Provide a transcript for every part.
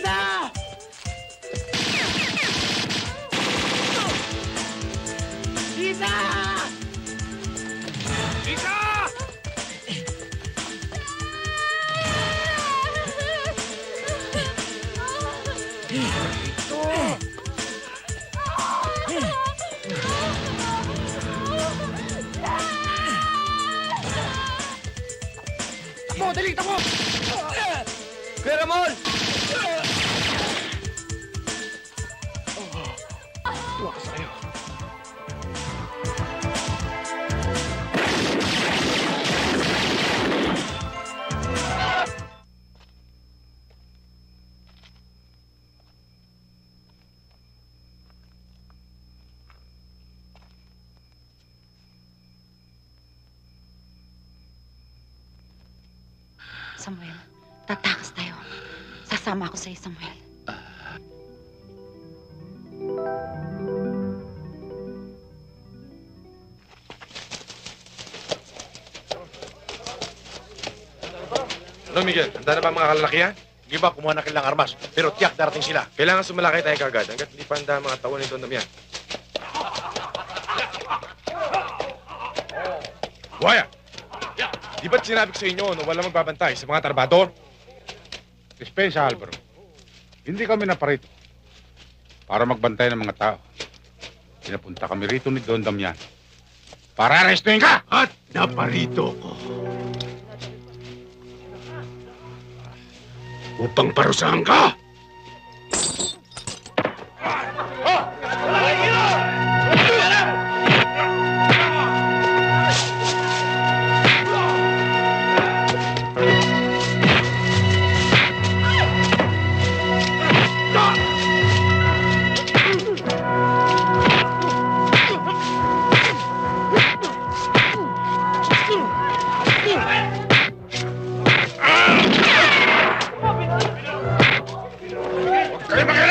kita! Kita! Kita! Ito! Takbo! Dali! Takbo! Kuya Ramon! Samuel, tatakas tayo. Sasama ako sa'yo, Samuel. Ano, Miguel? Handa na ba mga kalalakihan? Hindi ba kumuha na kailang armas? Pero tiyak darating sila. Kailangan sumalakay tayo kagad hanggat hindi pa handa ang mga tao nito na yan. Buhaya! Di ba't sinabi ko sa inyo na wala magbabantay sa mga trabador? Dispensa, Alvaro. Hindi kami naparito para magbantay ng mga tao. Pinapunta kami rito ni Don Damian para arestuin ka! At naparito ko. Upang parusahan ka! Kayo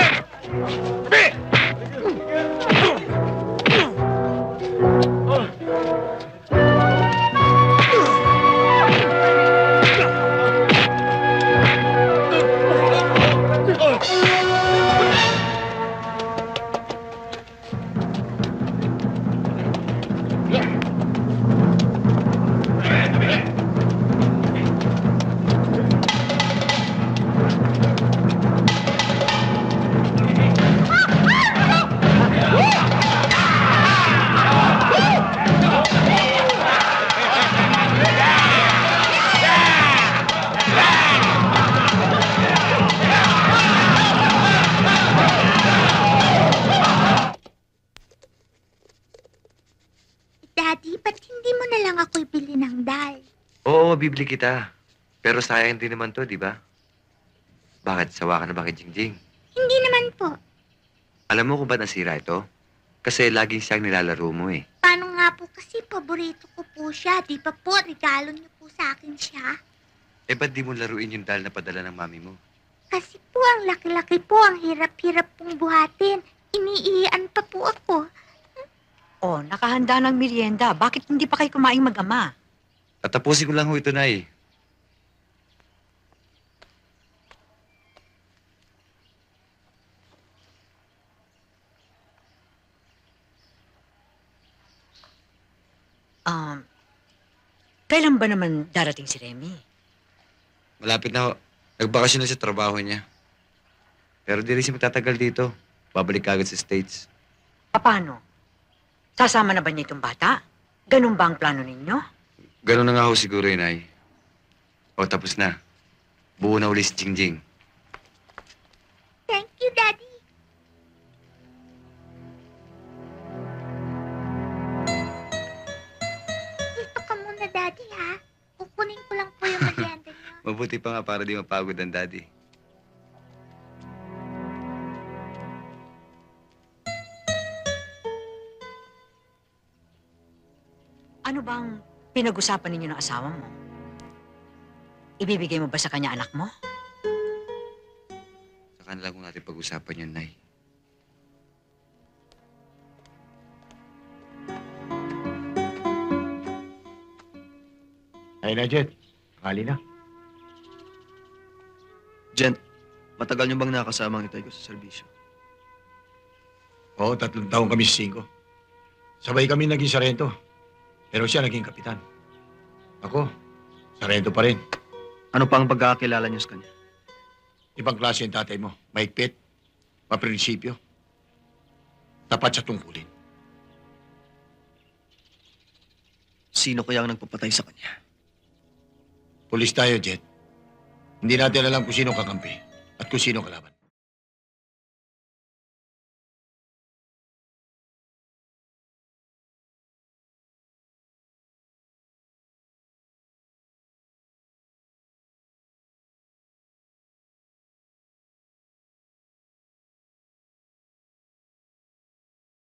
lang ako ibili ng dal? Oo, bibili kita. Pero sayang din naman to, di ba? Bakit? Sawa ka na ba kay Jingjing? Hindi naman po. Alam mo kung ba't nasira ito? Kasi laging siyang nilalaro mo eh. Paano nga po kasi paborito ko po siya. Di ba po, regalo niyo po sa akin siya? Eh, ba't di mo laruin yung dal na padala ng mami mo? Kasi po, ang laki-laki po, ang hirap-hirap pong buhatin. Iniiyan pa po ako. Oh, nakahanda ng merienda. Bakit hindi pa kayo kumain mag-ama? Tatapusin ko lang ho ito, Nay. Um, kailan ba naman darating si Remy? Malapit na ho. Nagbakasyon na sa trabaho niya. Pero di rin siya magtatagal dito. Babalik agad sa States. Paano? Sasama na ba niya itong bata? Ganun ba ang plano ninyo? Ganun na nga ho siguro yun, Nay. O, tapos na. Buo na uli si Jingjing. Thank you, Daddy. Dito ka muna, Daddy, ha? Kukunin ko lang po yung merienda niyo. Mabuti pa nga para di mapagod ang daddy. Ano bang pinag-usapan ninyo ng asawa mo? Ibibigay mo ba sa kanya anak mo? Sa kanila kung natin pag-usapan yun, Nay. Ayun na, Jet. Akali na. Gent, matagal niyo bang nakasama ang itay ko sa serbisyo? Oo, tatlong taon kami sa singko. Sabay kami naging sarento. Pero siya naging kapitan. Ako, sarento pa rin. Ano pa ang pagkakakilala niyo sa kanya? Ibang klase yung tatay mo. Mahigpit, maprinsipyo, tapat sa tungkulin. Sino kaya ang nagpapatay sa kanya? Pulis tayo, Jet. Hindi natin alam kung sino kakampi at kung sino kalaban.